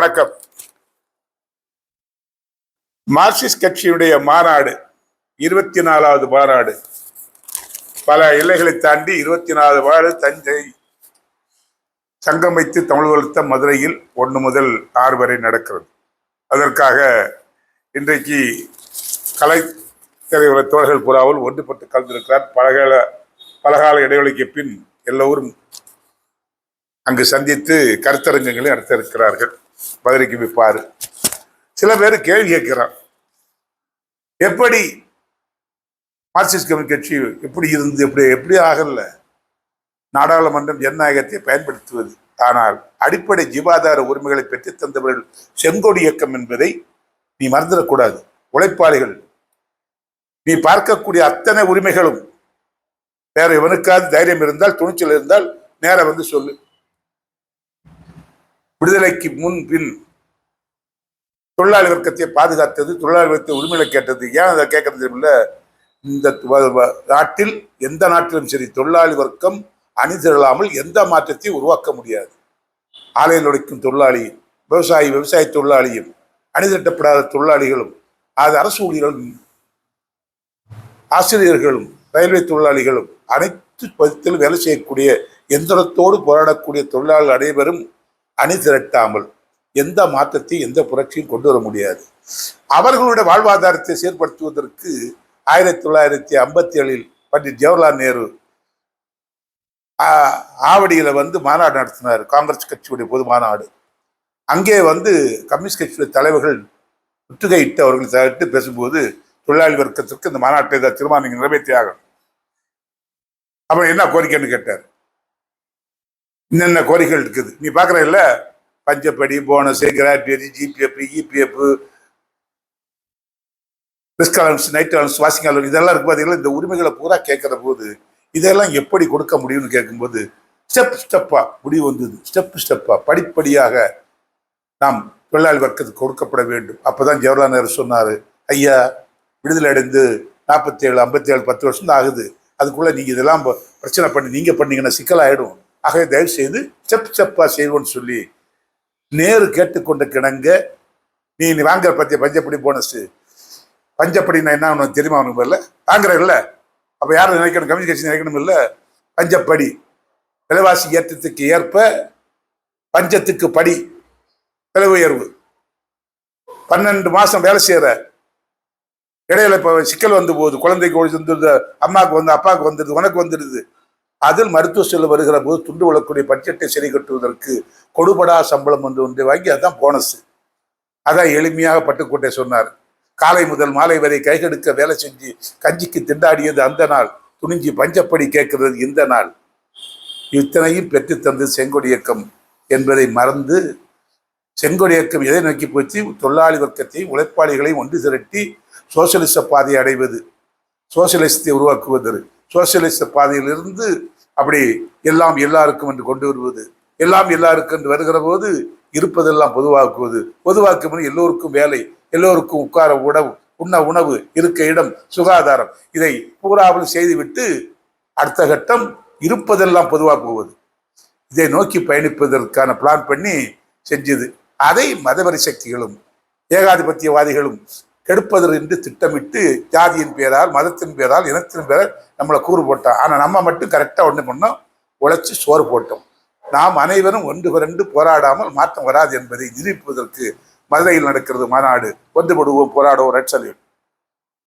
வணக்கம். மார்க்சிஸ்ட் கட்சியுடைய மாநாடு இருபத்தி நாலாவது மாநாடு. பல எல்லைகளை தாண்டி இருபத்தி நாலு வார்டு தஞ்சை சங்கம் வைத்து தமிழ் வளர்த்த மதுரையில் ஒன்று முதல் ஆறு வரை நடக்கிறது. அதற்காக இன்றைக்கு கலை திரையுற தோழர்கள் புறாவில் ஒன்றுபட்டு கலந்திருக்கிறார். பலகால பலகால இடைவெளிக்கு பின் எல்லோரும் அங்கு சந்தித்து கருத்தரங்கங்களை நடத்த இருக்கிறார்கள். மதுரைக்கு விப்பாரு சில பேர் கேள்வி கேட்கிறான் எப்படி மார்க்சிஸ்ட் கம்யூனிஸ்ட் கட்சி எப்படி இருந்து எப்படி எப்படி ஆகல? நாடாளுமன்றம் ஜனநாயகத்தை பயன்படுத்துவது. ஆனால் அடிப்படை ஜீவாதார உரிமைகளை பெற்று தந்தவர்கள் செங்கோடி இயக்கம் என்பதை நீ மறந்துடக்கூடாது. உழைப்பாளிகள். நீ பார்க்கக்கூடிய அத்தனை உரிமைகளும் வேற எவனுக்காவது தைரியம் இருந்தால் துணிச்சல் இருந்தால் நேரம் வந்து சொல்லு. விடுதலைக்கு முன் பின் தொழிலாளி வர்க்கத்தை பாதுகாத்தது தொழிலாளி வர்க்கத்தை உரிமையில கேட்டது. ஏன் அதை கேட்கறது இல்லை இந்த நாட்டில் எந்த நாட்டிலும் சரி தொழிலாளி வர்க்கம் அணிதிரளாமல் எந்த மாற்றத்தையும் உருவாக்க முடியாது. ஆலையில் உழைக்கும் தொழிலாளியும் விவசாயி விவசாய தொழிலாளியும் அணிதிரட்டப்படாத தொழிலாளிகளும் அது அரசு ஊழியர்களும் ஆசிரியர்களும் ரயில்வே தொழிலாளிகளும் அனைத்து பதத்திலும் வேலை செய்யக்கூடிய எந்திரத்தோடு போராடக்கூடிய தொழிலாளர்கள் அனைவரும் அணி திரட்டாமல் எந்த மாற்றத்தையும் எந்த புரட்சியும் கொண்டு வர முடியாது. அவர்களுடைய வாழ்வாதாரத்தை செயற்படுத்துவதற்கு ஆயிரத்தி தொள்ளாயிரத்தி ஐம்பத்தி ஏழில் பண்டிட் ஜவஹர்லால் நேரு ஆவடியில் ஆவடியில வந்து மாநாடு நடத்தினார். காங்கிரஸ் கட்சியுடைய பொது மாநாடு. அங்கே வந்து கம்யூனிஸ்ட் கட்சியுடைய தலைவர்கள் முற்றுகையிட்டு அவர்கள் தவிர்த்து பேசும்போது தொழிலாளி வர்க்கத்திற்கு இந்த மாநாட்டை தான் தீர்மானம் நீங்க அப்புறம் என்ன கோரிக்கைன்னு கேட்டார். என்னென்ன கோரிக்கைகள் இருக்குது? நீ பார்க்குற இல்லை பஞ்சப்படி bonus gratuity GPF EPF risk allowance night allowance washing allowance இதெல்லாம் இருக்கு பார்த்தீங்களா இந்த உரிமைகளை பூரா கேட்குற போது இதெல்லாம் எப்படி கொடுக்க முடியும்னு கேட்கும்போது ஸ்டெப் ஸ்டெப்பா முடிவு வந்தது. ஸ்டெப் ஸ்டெப்பா படிப்படியாக நாம் தொழிலாளி வர்க்கத்துக்கு கொடுக்கப்பட வேண்டும். அப்பதான் ஜவஹர்லால் நேரு சொன்னார் ஐயா விடுதலை அடைந்து நாற்பத்தி ஏழு ஐம்பத்தி ஏழு பத்து வருஷம் தான் ஆகுது. அதுக்குள்ள நீங்க இதெல்லாம் பிரச்சனை பண்ணி நீங்க பண்ணீங்கன்னா சிக்கலாகிடும் ஆகவே தயவு செய்து செப் செப்பா செய்வோம்னு சொல்லி நேரு கேட்டுக்கொண்ட கிணங்க நீ நீ வாங்குற பத்திய பஞ்சப்படி போனஸ் பஞ்சப்படினா என்ன உனக்கு தெரியுமா உனக்கு இல்ல வாங்குற இல்ல அப்ப யாரும் நினைக்கணும்? கம்யூனிஸ்ட் கட்சி நினைக்கணும் இல்ல? பஞ்சப்படி. விலைவாசி ஏற்றத்துக்கு ஏற்ப பஞ்சத்துக்கு படி. விலை உயர்வு. பன்னெண்டு மாசம் வேலை செய்யற இடையில இப்ப சிக்கல் வந்து போகுது குழந்தைக்கு ஒழிச்சு வந்துடுது அம்மாவுக்கு வந்து அப்பாவுக்கு வந்துடுது உனக்கு வந்துடுது. அதில் மருத்துவ செல்லு வருகிற போது துண்டு விழக்கூடிய பட்ஜெட்டை சரி கட்டுவதற்கு கொடுபடா சம்பளம் என்று ஒன்று வாங்கி அதுதான் போனஸ் அதான் எளிமையாக பட்டுக்கோட்டை சொன்னார். காலை முதல் மாலை வரை கைகெடுக்க வேலை செஞ்சு கஞ்சிக்கு திண்டாடியது அந்த நாள். துணிஞ்சி பஞ்சப்படி கேட்கிறது இந்த நாள். இத்தனையும் பெற்றுத் தந்து செங்கொடி இயக்கம் என்பதை மறந்து செங்கொடி இயக்கம் எதை நோக்கி போச்சு? தொழிலாளி வர்க்கத்தையும் உழைப்பாளிகளையும் ஒன்று திரட்டி சோசியலிச பாதையை அடைவது. சோசியலிசத்தை உருவாக்குவது. சோசியலிச பாதையிலிருந்து அப்படி எல்லாம் எல்லாருக்கும் என்று கொண்டு வருவது எல்லாம் எல்லாருக்கும் என்று வருகிற போது இருப்பதெல்லாம் பொதுவாக்குவது. பொதுவாக்கும் எல்லோருக்கும் வேலை எல்லோருக்கும் உட்கார உணவு உண்ண உணவு இருக்க இடம் சுகாதாரம். இதை பூராவில் செய்துவிட்டு அடுத்த கட்டம் இருப்பதெல்லாம் பொதுவாக்குவது. இதை நோக்கி பயணிப்பதற்கான பிளான் பண்ணி செஞ்சது. அதை மதவரி சக்திகளும் ஏகாதிபத்தியவாதிகளும் கெடுப்பதற்கு என்று திட்டமிட்டு ஜாதியின் பேரால் மதத்தின் பேரால் இனத்தின் பேரால் நம்மளை கூறு போட்டோம் ஆனால் நம்ம மட்டும் கரெக்டாக ஒன்று பண்ணோம் உழைச்சி சோறு போட்டோம். நாம் அனைவரும் ஒன்று புரண்டு போராடாமல் மாற்றம் வராது என்பதை நிரூபிப்பதற்கு மதுரையில் நடக்கிறது மாநாடு. ஒன்றுபடுவோம் போராடுவோம் ரெட் சல்யூட்?